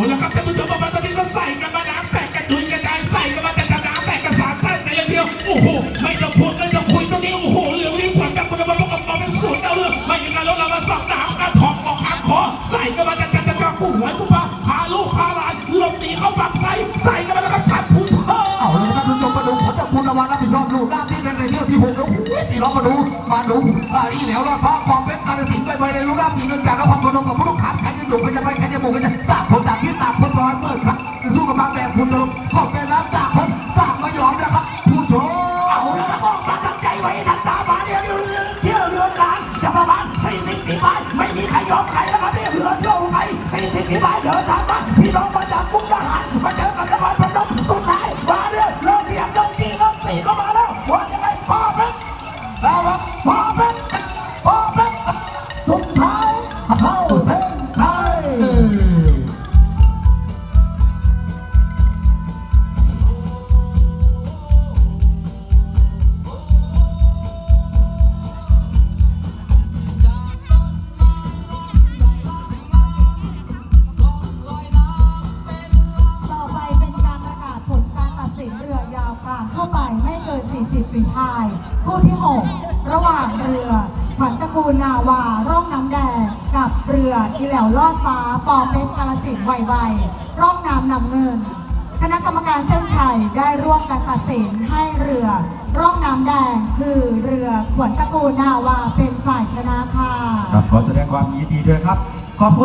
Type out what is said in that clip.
หแล้วครับท่านผู้ชมมาตอนนี้ก็ใส่กันมาน้ำแตกกระจุยกระจายใส่กันมาแต่กระน้ำแตกกระสานไส้ใส่อย่างเดียวโอ้โหไม่ต้องพูดไม่ต้องคุยตรงนี้โอ้โหเหลืองรีบขวัญกับคุณมาพบกับเราเป็นสวนเอาเรื่องไม่มีการลดเรามาสับหนามกระถอกออกหางคอใส่กันมาแต่กระจะกุ้งไว้กุ้งปลาพาลูกพาหลานหลบหนีเข้าปากไฟใส่กันมาแล้วครับท่านผู้ชมเอาเลยท่านผู้ชมมาดูผลจากคุณระวังรับผิดชอบลูกหน้าที่กันในเที่ยวที่หกแล้วพี่น้องมาดูมาดูอ่านี่แล้วรอดเพราะความเป็นการสินไปไปในลูกหน้าสีเงินจากนครพนมกับผู้ต้องขังใครจะอยู่ใครจะไปใครจะบุกกันจะต่า คุณลมก็เป็นแล้วต่างคนต่ากไม่ยอมนะครับผู้ชมเอาแล้วครับบอกมาตั้งใจไว้ทันตามาเดียวเดียวเที่ยวเรือกลางจะประมาณสี่สิบปีไปไม่มีใครยอมใครแล้วครับเนี่ยเรือเที่ยวไปสี่สิบปีไปเดินทางมาพี่น้องมาจากมุกดาหารมาเจอกับนคร 40 ฝีพาย คู่ที่ 6 ระหว่างเรือขวัญตระกูลนาวา ร่องน้ำแดง กับเรืออีแหลวลอดฟ้า ปอเป็กกาลสินธุ์ไวร่องน้ำนำเงิน คณะกรรมการเส้นชัยได้ร่วมกันตัดสินให้เรือ ร่องน้ำแดงคือเรือขวัญตระกูลนาวาเป็นฝ่ายชนะค่ะ ครับขอแสดงความยินดีด้วยครับ ขอบคุณ